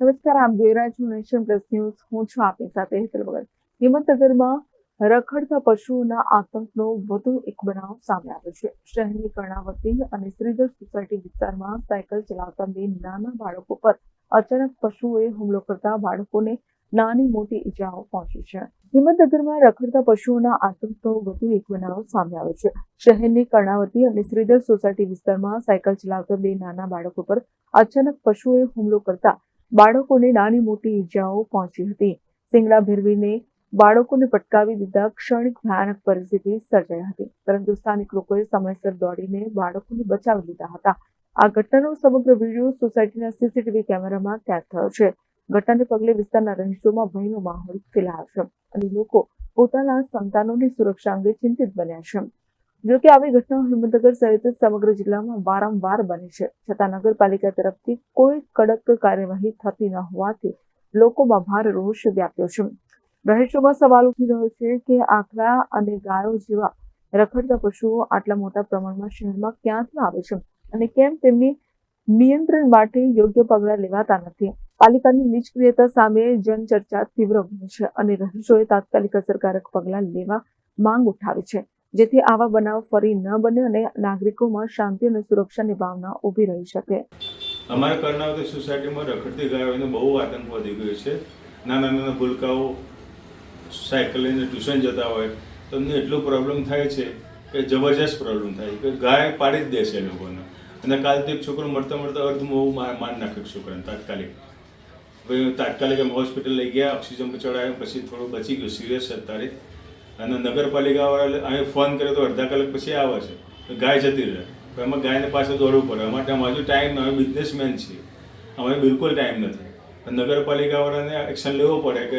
નમસ્કાર, આપ જોઈ રહ્યા છો નેશન પ્લસ ન્યૂઝ. હું છું આપની સાથે હેતલ વગર હિંમતનગરમાં રખડતા પશુઓના આતંકનો વધુ એક બનાવ સામે આવ્યો છે. શહેરની કર્ણાવતી અને શ્રીધર સોસાયટી વિસ્તારમાં સાયકલ ચલાવતા બે નાના બાળકો પર અચાનક પશુઓએ હુમલો કરતા બાળકોને નાની મોટી ઈજાઓ પહોંચી છે. હિંમતનગરમાં રખડતા પશુઓના આતંકનો વધુ એક બનાવ સામે આવ્યો છે. શહેરની કર્ણાવતી અને શ્રીધર સોસાયટી વિસ્તારમાં સાયકલ ચલાવતા બે નાના બાળકો પર અચાનક પશુઓએ હુમલો કરતા બાળકોને નાની મોટી ઈજાઓ પહોંચી હતી. સિંગડા ભેરવીને બાળકોને પટકાવી દીધા ક્ષણિક ભયાનક પરિસ્થિતિ સર્જાઈ હતી. પરંતુ સ્થાનિક લોકોએ સમયસર દોડીને બાળકોને બચાવી લીધા હતા. આ ઘટનાનો સમગ્ર વીડિયો સોસાયટીના સીસીટીવી કેમેરામાં કેદ થયો છે. ઘટનાને પગલે વિસ્તારના રહીશોમાં ભયનો માહોલ ફેલાયો છે અને લોકો પોતાના સંતાનોની સુરક્ષા અંગે ચિંતિત બન્યા છે. જો કે આવી ઘટનાઓ હિંમતનગર સહિત સમગ્ર જિલ્લામાં વારંવાર બને છે. છતાં નગરપાલિકા તરફથી કોઈ કડક કાર્યવાહી થતી ન હોવાથી લોકોમાં ભારે રોષ વ્યાપ્યો છે. રહીશોમાં સવાલ ઉઠી રહ્યો છે કે આખલા અને ગાયો જેવા રખડતા પશુઓ આટલા મોટા પ્રમાણમાં શહેરમાં ક્યાંથી આવે છે અને કેમ તેમની નિયંત્રણ માટે યોગ્ય પગલાં લેવાતા નથી? પાલિકાની નિષ્ક્રિયતા સામે જનચર્ચા તીવ્ર બની છે અને રહીશોએ તાત્કાલિક અસરકારક પગલાં લેવા માંગ ઉઠાવી છે. જેથી આવા બનાવ ફરી ન બને અને નાગરિકોમાં શાંતિ અને સુરક્ષાની ભાવના ઊભી રહી શકે. અમારા કર્ણાવતી સોસાયટીમાં રખડતી ગાયોનો બહુ આતંક વધી ગયો છે. નાના નાના ભૂલકાઓ સાયકલ લઈને ટ્યુશન જતા હોય, તો એમને એટલો પ્રોબ્લેમ થાય છે કે જબરજસ્ત પ્રોબ્લેમ થાય કે ગાય પાડી જ દે છે લોકોને. અને કાલ તો એક છોકરો મળતા મળતા અર્ધ બહુ માર નાખ્યો છોકરાને તાત્કાલિક. તાત્કાલિક એમ હોસ્પિટલ લઈ ગયા ઓક્સિજન ચડાવ્યો પછી થોડું બચી ગયું સિરિયસ અત્યારે. અને નગરપાલિકાવાળા અહીં ફોન કર્યો તો અડધા કલાક પછી આવે છે. તો ગાય જતી રહે. તો એમાં ગાયને પાછળ દોડવું પડે. અમારે ત્યાં હજુ ટાઈમ અમે બિઝનેસમેન છીએ. અમારે બિલકુલ ટાઈમ નથી. નગરપાલિકાવાળાને એક્શન લેવો પડે કે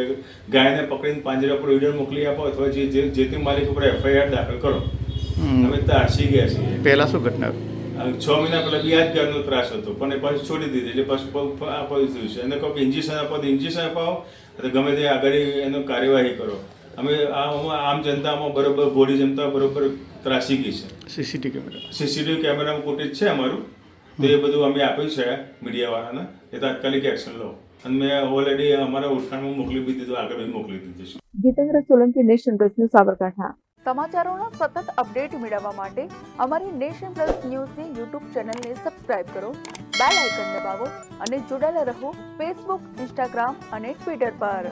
ગાયને પકડીને પાંજરા પર વીડિયો મોકલી આપો અથવા જે જે તે માલિક ઉપર એફઆઈઆર દાખલ કરો. અમે તારસી ગયા છીએ. પહેલાં શું ઘટના? છ મહિના પહેલાં ગાયનો ત્રાસ હતો પણ એ પાછું છોડી દીધી એટલે પાછું આપવા દીધું છે. એને કહો કે ઇન્જેક્શન આપો તો ઇન્જેક્શન અપાવો. તો ગમે તે આગળ એનો કાર્યવાહી કરો. અમે આ આમાં આમ જનતામાં બરોબર બોડી જનતા બરોબર ત્રાસી ગઈ છે. CCTV camera. સીસીટીવી કેમેરામાં ફૂટેજ છે અમારું. તો એ બધું અમે આપ્યું છે મીડિયાવાળાને. એ તાત્કાલિક એક્શન લો. અને મેં ઓલરેડી અમારા ઓળખાણમાં મોકલી બી દીધું આગળ બી મોકલી દીધું છે. Jitendra Solanki nation plus news Sabarkantha. સમાચારોના સતત અપડેટ મેળવવા માટે અમારી નેશન પ્લસ ન્યૂઝની યુટ્યુબ ચેનલને સબસ્ક્રાઇબ કરો બેલ આઇકન દબાવો અને જોડાયેલા રહો ફેસબુક ઇન્સ્ટાગ્રામ અને ટ્વિટર પર.